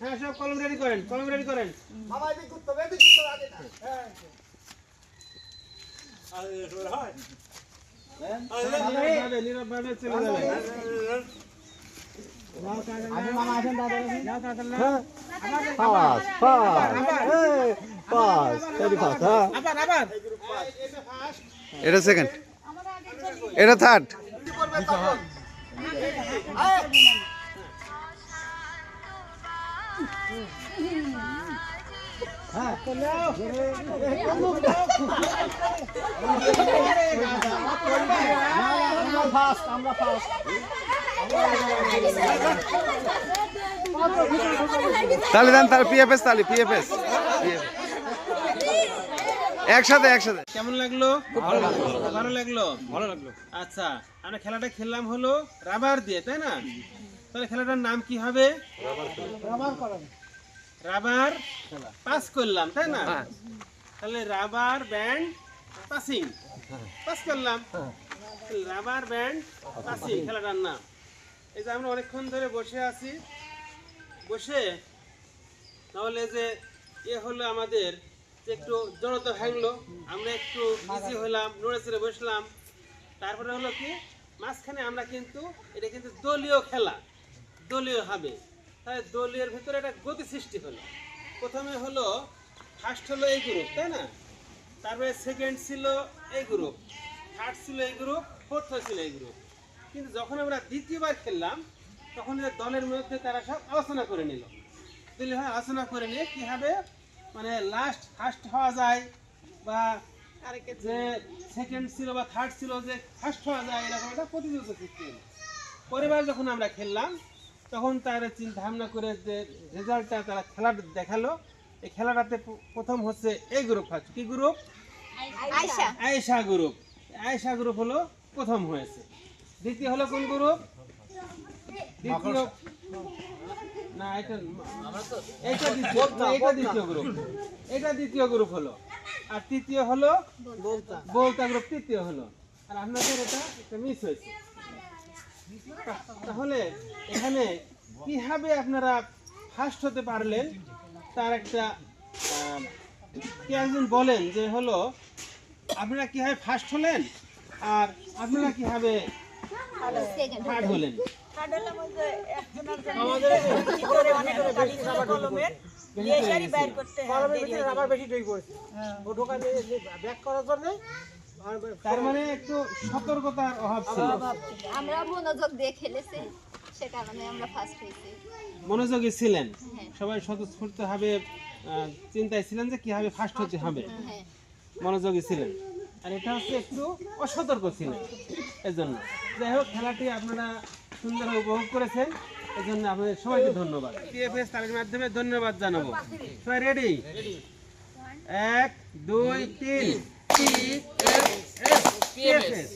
হ্যাঁ সব কলম রেডি করেন কলম রেডি করেন। পাস পাস পাস এটা সেকেন্ড এটা থার্ড আমরা ফাস্ট আমরা ফাস্ট তাহলে দেন তাহলে পিএফএস তাহলে পিএফএস। একসাথে একসাথে। কেমন লাগল? ভালো লাগল। ভালো লাগল? ভালো লাগল। আচ্ছা আমরা খেলাটা খেললাম হলো রাবার দিয়ে তাই না? তাহলে খেলাটার নাম কি হবে? রাবার পাস করলাম তাই না? তাহলে রাবার ব্যান্ড পাসিং। পাস করলাম। রাবার ব্যান্ড পাসিং খেলাটার নাম। এই যে আমরা অনেকক্ষণ ধরে বসে আছি। বসে তাহলে যে এ হলো আমাদের একটু জড়তা ভাঙলো, আমরা একটু বিজি হলাম, নড়ে চড়ে বসলাম। তারপরে হলো কি, মাঝখানে আমরা কিন্তু, এটা কিন্তু দলীয় খেলা, দলীয় হবে। তাই দলীয়ের ভিতরে একটা গতি সৃষ্টি হলো। প্রথমে হলো ফার্স্ট হলো এই গ্রুপ তাই না? তারপরে সেকেন্ড ছিল এই গ্রুপ থার্ড ছিল এই গ্রুপ ফোর্থ ছিল এই গ্রুপ কিন্তু যখন আমরা দ্বিতীয়বার খেললাম, তখন দলের মধ্যে তারা সব আলোচনা করে নিল। দিলে হয়, আলোচনা করে নিয়ে কি হবে? মানে লাস্ট ফার্স্ট হওয়া যায় বা যে সেকেন্ড ছিল বা থার্ড ছিল যে ফার্স্ট হওয়া যায় এরকম একটা প্রতিযোগিতা সৃষ্টি হলো। পরেরবার যখন আমরা খেললাম তখন তারা চিন্তা ভাবনা করে যে রেজাল্টটা তারা খেলা দেখাল। এই খেলাটাতে প্রথম হচ্ছে এই গ্রুপ ফার্স্ট কি group Ayesha. Ayesha group Ayesha group হলো প্রথম হয়েছে। দ্বিতীয় হলো কোন গ্রুপ দ্বিতীয় না এটা এটা দ্বিতীয় এটা দ্বিতীয় গ্রুপ এটা দ্বিতীয় গ্রুপ হলো। আর তৃতীয় হলো বলতা। গ্রুপ তৃতীয় হলো। আর আপনাদের এটা একটা মিস হয়েছে। তাহলে এখানে কীভাবে আপনারা ফার্স্ট হতে পারলেন তার একটা কে একজন বলেন যে হলো আপনারা কীভাবে ফার্স্ট হলেন আর আপনারা কীভাবে থার্ড হলেন আবার বেশি ঢুকে পড়েছে ও ঢোকা ব্যাক করার জন্য তার মানে একটু সতর্কতার অভাব ছিল আমরা মনোযোগ দিয়ে খেলেছি সে কারণে আমরা ফার্স্ট হয়েছি। মনোযোগী ছিলেন? হ্যাঁ। সবাই স্বতঃস্ফূর্ত ভাবে চিন্তায় ছিলেন যে কীভাবে ফার্স্ট হতে হবে? হ্যাঁ। মনোযোগী ছিলেন? আর এটা হচ্ছে একটু অসতর্ক ছিল। এজন্য। যাই হোক খেলাটি আপনারা সুন্দরভাবে উপভোগ করেছেন। এই জন্য আপনাদের সবাইকে ধন্যবাদ। টিএফএস তালির মাধ্যমে ধন্যবাদ জানাব। সবাই রেডি এক দুই তিন। টিএফএস